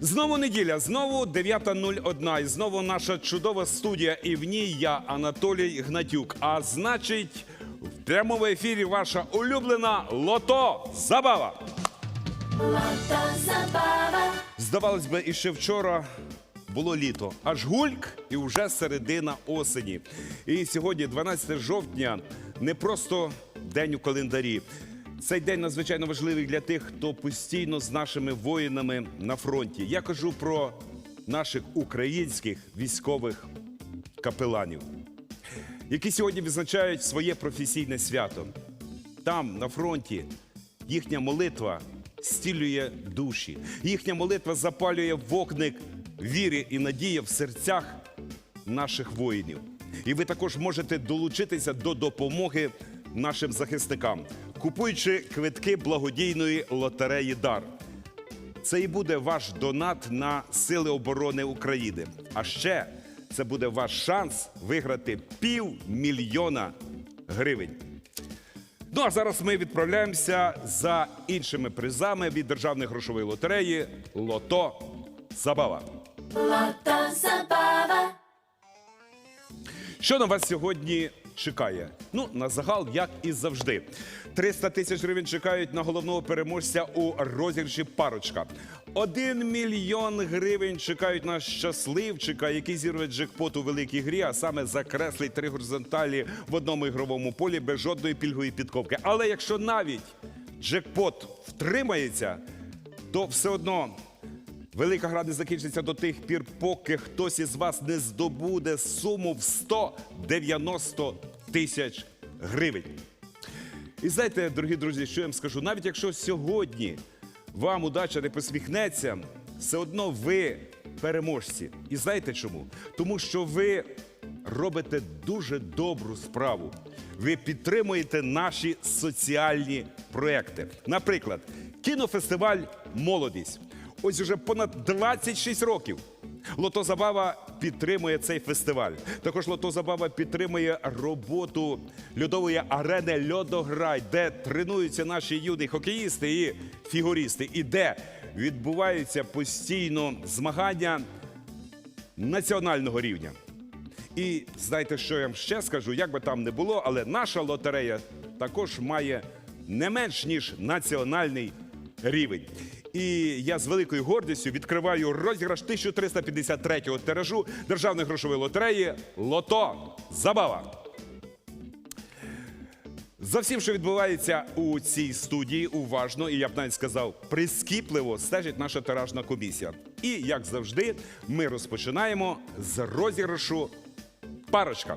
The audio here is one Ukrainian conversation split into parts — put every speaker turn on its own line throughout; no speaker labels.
Знову неділя, знову 9.01. І знову наша чудова студія. І в ній я, Анатолій Гнатюк. А значить, в прямому ефірі ваша улюблена лото Забава. Здавалось би, і ще вчора було літо, аж гульк, і вже середина осені. І сьогодні, 12 жовтня, не просто день у календарі. Цей день надзвичайно важливий для тих, хто постійно з нашими воїнами на фронті. Я кажу про наших українських військових капеланів, які сьогодні відзначають своє професійне свято. Там, на фронті, їхня молитва стілює душі. Їхня молитва запалює вогник віри і надії в серцях наших воїнів. І ви також можете долучитися до допомоги нашим захисникам, купуючи квитки благодійної лотереї Дар. Це і буде ваш донат на Сили оборони України. А ще це буде ваш шанс виграти півмільйона гривень. Ну а зараз ми відправляємося за іншими призами від державної грошової лотереї Лото Забава. Що на вас сьогодні чекає? Ну, на загал, як і завжди. 300 тисяч гривень чекають на головного переможця у розіграші парочка. Один мільйон гривень чекають на щасливчика, який зірве джекпот у великій грі, а саме закреслить три горизонталі в одному ігровому полі без жодної пільгової підковки. Але якщо навіть джекпот втримається, то все одно Велика гра не закінчиться до тих пір, поки хтось із вас не здобуде суму в 190 тисяч гривень. І знаєте, дорогі друзі, що я вам скажу? Навіть якщо сьогодні вам удача не посміхнеться, все одно ви переможці. І знаєте чому? Тому що ви робите дуже добру справу. Ви підтримуєте наші соціальні проекти. Наприклад, кінофестиваль Молодість. Ось уже понад 26 років. Лото Забава підтримує цей фестиваль. Також Лото Забава підтримує роботу льодової арени Льодограй, де тренуються наші юні хокеїсти і фігуристи, і де відбуваються постійно змагання національного рівня. І знаєте, що я вам ще скажу? Як би там не було, але наша лотерея також має не менш ніж національний рівень. І я з великою гордістю відкриваю розіграш 1353-го тиражу Державної грошової лотереї Лото Забава. За всім, що відбувається у цій студії, уважно і я б навіть сказав, прискіпливо стежить наша тиражна комісія. І як завжди, ми розпочинаємо з розіграшу парочка.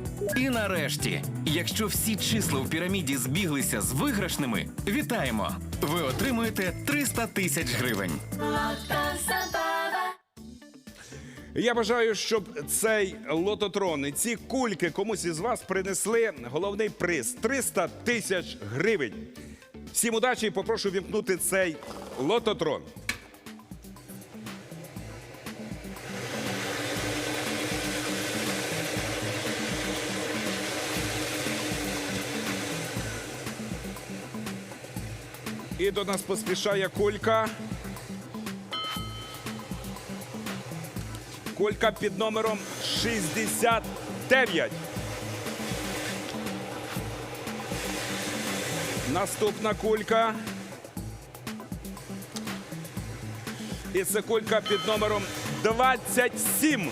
І нарешті, якщо всі числа в піраміді збіглися з виграшними, вітаємо! Ви отримуєте 300 тисяч гривень.
Я бажаю, щоб цей лототрон і ці кульки комусь із вас принесли головний приз 300 тисяч гривень. Всім удачі і попрошу вімкнути цей лототрон. І до нас поспішає кулька. Кулька під номером 69. Наступна кулька. І це кулька під номером 27.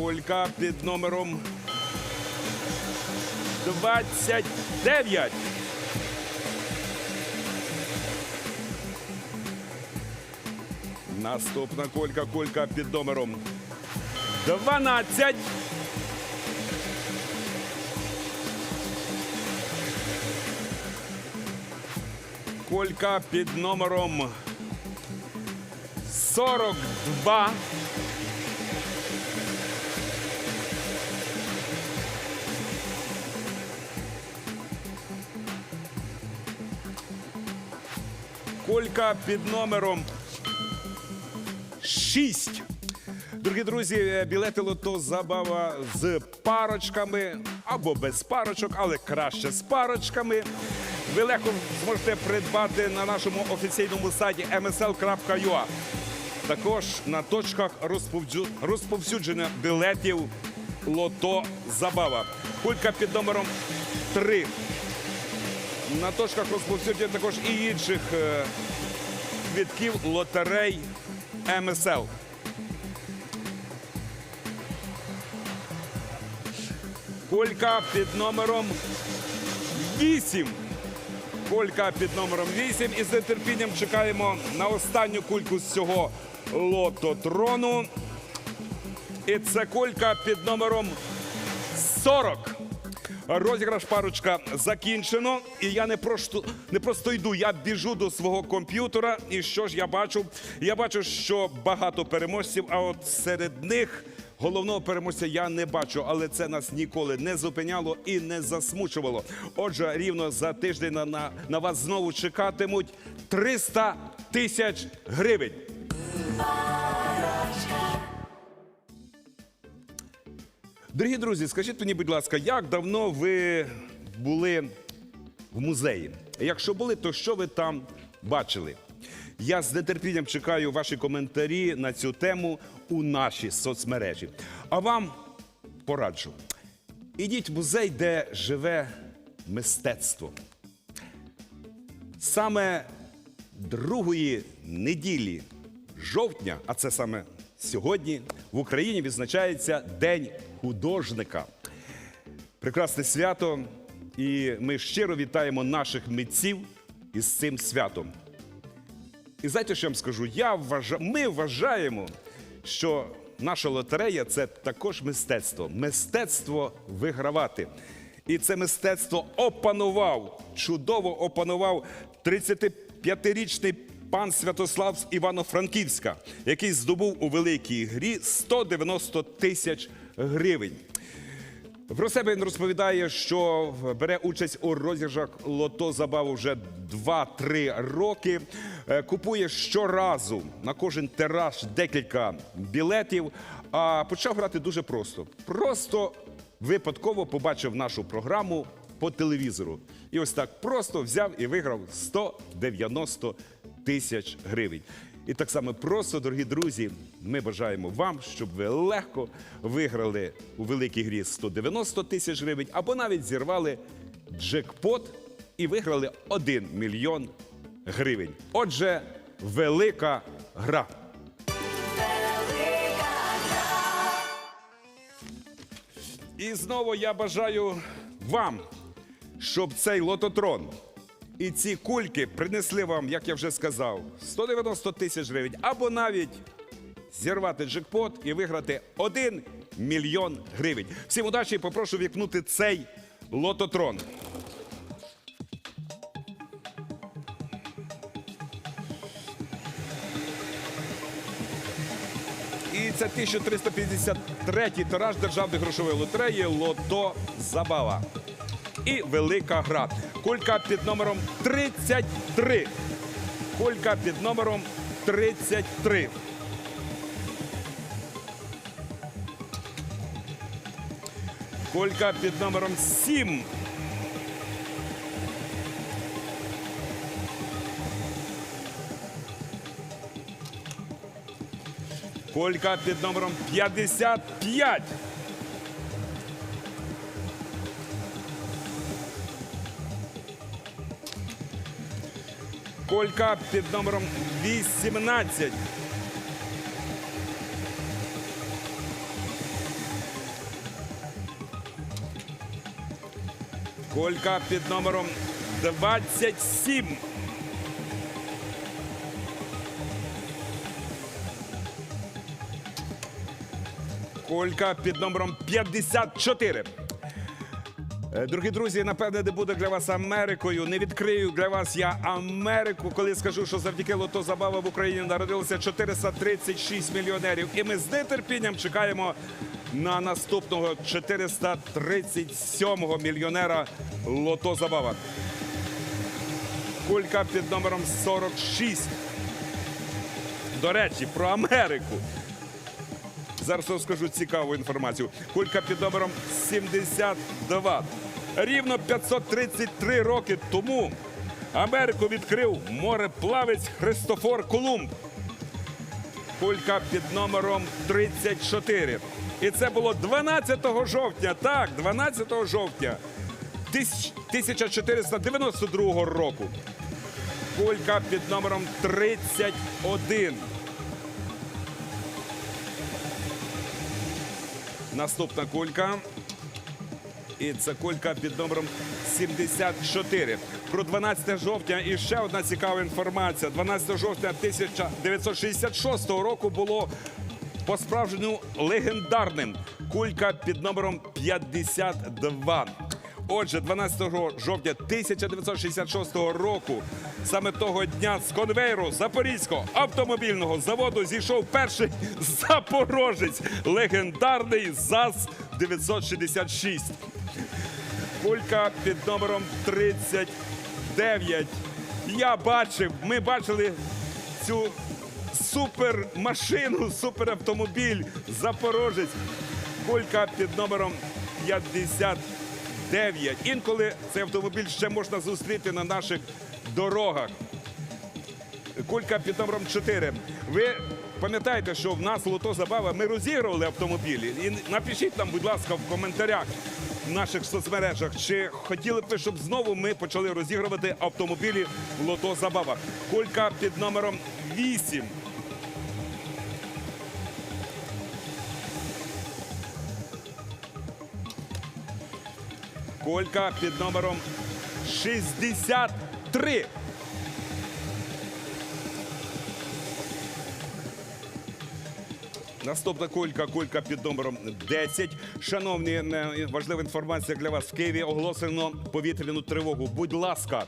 Колька під номером 29. Наступна колька колька під номером 12. Колька під номером 42. Колька під номером 6. Дорогі друзі, білети лото забава з парочками або без парочок, але краще з парочками. Ви легко зможете придбати на нашому офіційному сайті msl.ua. Також на точках розповсюдження білетів лото забава. Кулька під номером 3. На точках розповсюдження також і інших е, квітків лотерей МСЛ. Колька під номером 8. Колька під номером 8. І з нетерпінням чекаємо на останню кульку з цього лототрону. І це колька під номером 40. Розіграш парочка закінчено. І я не просто, не просто йду, я біжу до свого комп'ютера. І що ж я бачу? Я бачу, що багато переможців, а от серед них головного переможця я не бачу, але це нас ніколи не зупиняло і не засмучувало. Отже, рівно за тиждень на, на, на вас знову чекатимуть 300 тисяч гривень. Дорогі друзі, скажіть мені, будь ласка, як давно ви були в музеї? Якщо були, то що ви там бачили? Я з нетерпінням чекаю ваші коментарі на цю тему у нашій соцмережі. А вам пораджу: ідіть в музей, де живе мистецтво. Саме другої неділі жовтня, а це саме сьогодні, в Україні відзначається День художника. Прекрасне свято, і ми щиро вітаємо наших митців із цим святом. І знаєте, що я вам скажу? Я вважа... Ми вважаємо, що наша лотерея це також мистецтво. Мистецтво вигравати. І це мистецтво опанував, чудово опанував 35-річний пан Святослав з Івано-Франківська, який здобув у великій грі 190 тисяч гривень. Про себе він розповідає, що бере участь у розіграшах лото забаву вже 2-3 роки. Е, Купує щоразу на кожен тираж декілька білетів. А почав грати дуже просто. Просто випадково побачив нашу програму по телевізору. І ось так просто взяв і виграв 190 тисяч гривень. І так само просто, дорогі друзі, ми бажаємо вам, щоб ви легко виграли у великій грі 190 тисяч гривень, або навіть зірвали джекпот і виграли 1 мільйон гривень. Отже, велика гра. І знову я бажаю вам, щоб цей лототрон і ці кульки принесли вам, як я вже сказав, 190 тисяч гривень, або навіть зірвати джекпот і виграти 1 мільйон гривень. Всім удачі і попрошу вікнути цей лототрон. І це 1353 тираж державної грошової лотереї Лото Забава. І велика гра. Кулька під номером 33. Кулька під номером 33. Кулька під номером 7. Колька під номером 55. Колька під номером 18. Колька під номером 27. Колька під номером 54. Е, Дорогі друзі, напевне, не буде для вас Америкою. Не відкрию для вас я Америку, коли скажу, що завдяки лото забава в Україні народилося 436 мільйонерів. І ми з нетерпінням чекаємо на наступного 437-го мільйонера лото забава. Кулька під номером 46. До речі, про Америку. Зараз розкажу цікаву інформацію. Кулька під номером 72. Рівно 533 роки тому Америку відкрив мореплавець Христофор Колумб. Кулька під номером 34. І це було 12 жовтня. Так, 12 жовтня 1492 року. Кулька під номером 31. Наступна кулька. І це кулька під номером 74. Про 12 жовтня і ще одна цікава інформація. 12 жовтня 1966 року було по-справжньому легендарним. Кулька під номером 52. Отже, 12 жовтня 1966 року, саме того дня з конвейеру Запорізького автомобільного заводу зійшов перший запорожець, легендарний ЗАЗ-966. Кулька під номером 39. Я бачив, ми бачили цю супермашину, суперавтомобіль Запорожець. Кулька під номером 59. Інколи цей автомобіль ще можна зустріти на наших дорогах. Кулька під номером 4. Ви пам'ятаєте, що в нас лото забава ми розігрували автомобілі. І напишіть нам, будь ласка, в коментарях в наших соцмережах, чи хотіли б ви, щоб знову ми почали розігрувати автомобілі в лото забава. Кулька під номером 8. Колька під номером 63. Наступна кулька, кулька під номером 10. Шановні, е, важлива інформація для вас. В Києві оголосено повітряну тривогу. Будь ласка,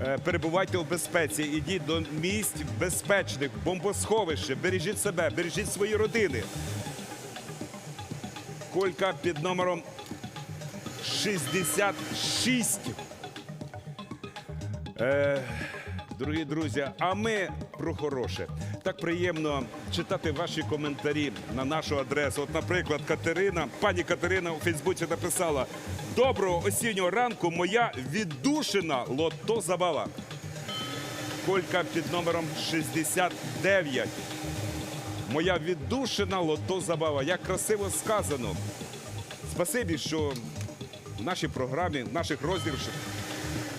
е, перебувайте у безпеці, ідіть до місць безпечних, бомбосховище, бережіть себе, бережіть свої родини. Кулька під номером 66. Е, дорогі друзі, а ми про хороше. Так приємно читати ваші коментарі на нашу адресу. От, наприклад, Катерина, пані Катерина у Фейсбуці написала: Доброго осіннього ранку, моя віддушина лото забава. Колька під номером 69. Моя віддушина лото забава. Як красиво сказано. Спасибі, що в нашій програмі, в наших розіграшах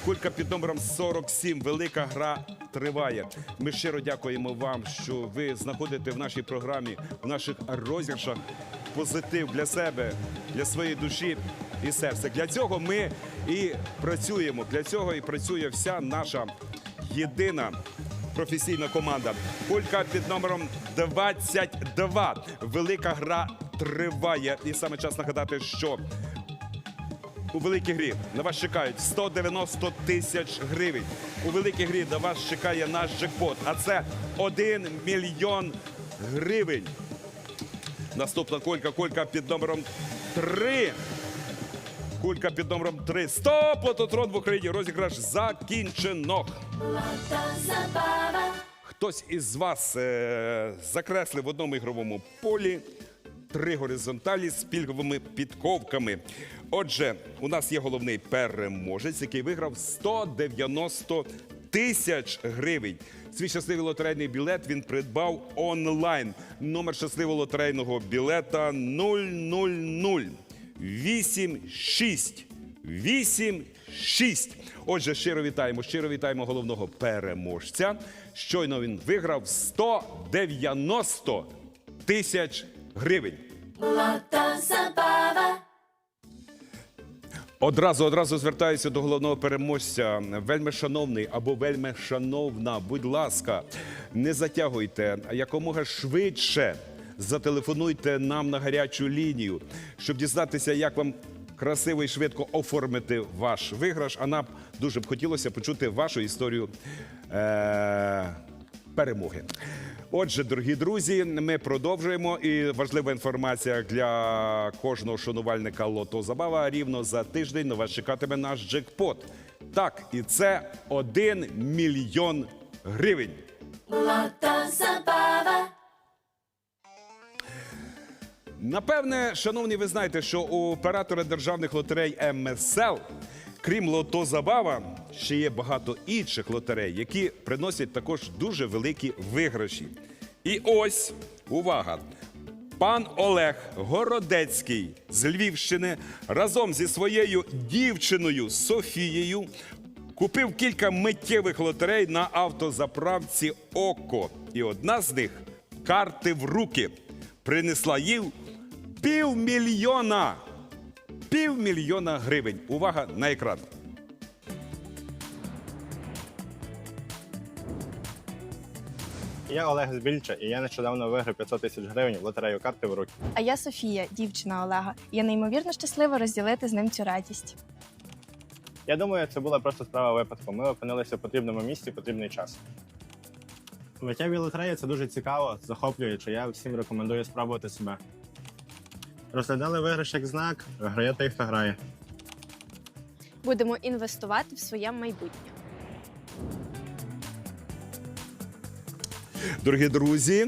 Кулька під номером 47. Велика гра триває. Ми щиро дякуємо вам, що ви знаходите в нашій програмі, в наших розіграшах позитив для себе, для своєї душі і серця. Для цього ми і працюємо. Для цього і працює вся наша єдина професійна команда. Кулька під номером 22. Велика гра триває. І саме час нагадати, що у великій грі на вас чекають 190 тисяч гривень. У великій грі на вас чекає наш джекпот, а це 1 мільйон гривень. Наступна колька, колька під номером 3. Кулька під номером 3. Стоп! Лототрон в Україні. Розіграш закінчено. Хтось із вас е, закреслив в одному ігровому полі три горизонталі з пільговими підковками. Отже, у нас є головний переможець, який виграв 190 тисяч гривень. Свій щасливий лотерейний білет він придбав онлайн. Номер щасливого лотерейного білета 000 86 86. Отже, щиро вітаємо, щиро вітаємо головного переможця. Щойно він виграв 190 тисяч гривень. Одразу одразу звертаюся до головного переможця. Вельми шановний або вельми шановна, будь ласка, не затягуйте якомога швидше. зателефонуйте нам на гарячу лінію, щоб дізнатися, як вам красиво і швидко оформити ваш виграш. А нам дуже б хотілося почути вашу історію е- перемоги. Отже, дорогі друзі, ми продовжуємо. І важлива інформація для кожного шанувальника Лото Забава. Рівно за тиждень на вас чекатиме наш джекпот. Так, і це 1 мільйон гривень.
Lota Забава.
Напевне, шановні, ви знаєте, що у оператора державних лотерей МСЛ, крім лото Забава, ще є багато інших лотерей, які приносять також дуже великі виграші. І ось увага! Пан Олег Городецький з Львівщини разом зі своєю дівчиною Софією купив кілька миттєвих лотерей на автозаправці Око. І одна з них карти в руки принесла їм півмільйона. Півмільйона гривень. Увага на екран.
Я Олег Збільча, і я нещодавно виграв 500 тисяч гривень в лотерею карти в руки.
А я Софія, дівчина Олега. Я неймовірно щаслива розділити з ним цю радість.
Я думаю, це була просто справа випадку. Ми опинилися в потрібному місці в потрібний час. Миттєві лотереї це дуже цікаво, захоплююче. Я всім рекомендую спробувати себе. Розглядали виграш як знак, грає той, хто грає.
Будемо інвестувати в своє майбутнє.
Дорогі друзі,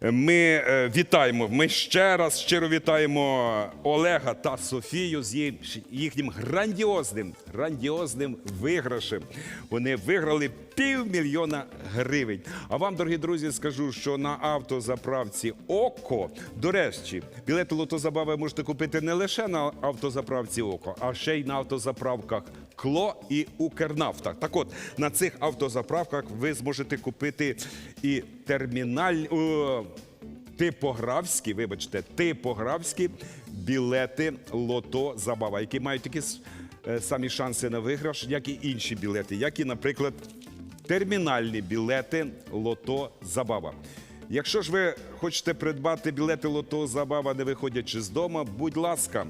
ми е, вітаємо. Ми ще раз щиро вітаємо Олега та Софію з їхнім грандіозним, грандіозним виграшем. Вони виграли півмільйона гривень. А вам, дорогі друзі, скажу, що на автозаправці Око, до речі, білети лотозабави можете купити не лише на автозаправці Око, а ще й на автозаправках Кло і Укрнафта. Так от на цих автозаправках ви зможете купити і терміналь. о, Типографські, вибачте, типографські білети Лото Забава, які мають такі е, самі шанси на виграш, як і інші білети, як і, наприклад, термінальні білети Лото Забава. Якщо ж ви хочете придбати білети Лото Забава, не виходячи з дому, будь ласка,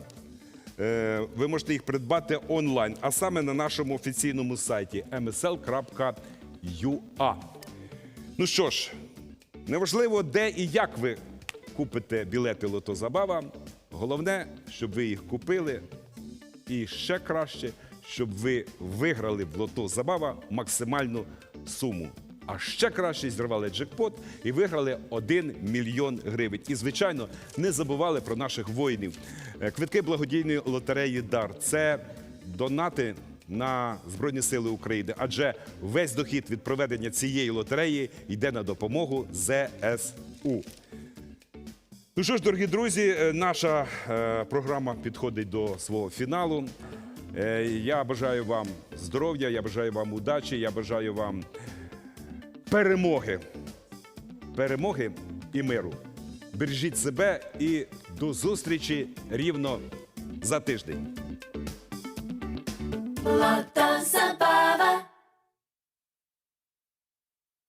ви можете їх придбати онлайн, а саме на нашому офіційному сайті msl.ua. Ну що ж, неважливо, де і як ви купите білети Лото Забава. Головне, щоб ви їх купили. І ще краще, щоб ви виграли в Лото Забава максимальну суму. А ще краще зірвали джекпот і виграли 1 мільйон гривень. І, звичайно, не забували про наших воїнів. Е, Квитки благодійної лотереї Дар це донати на Збройні Сили України, адже весь дохід від проведення цієї лотереї йде на допомогу ЗСУ. Ну що ж, дорогі друзі, е, наша е, програма підходить до свого фіналу. Я бажаю вам здоров'я, я бажаю вам удачі, я бажаю вам перемоги. Перемоги і миру. Бережіть себе і до зустрічі рівно за тиждень.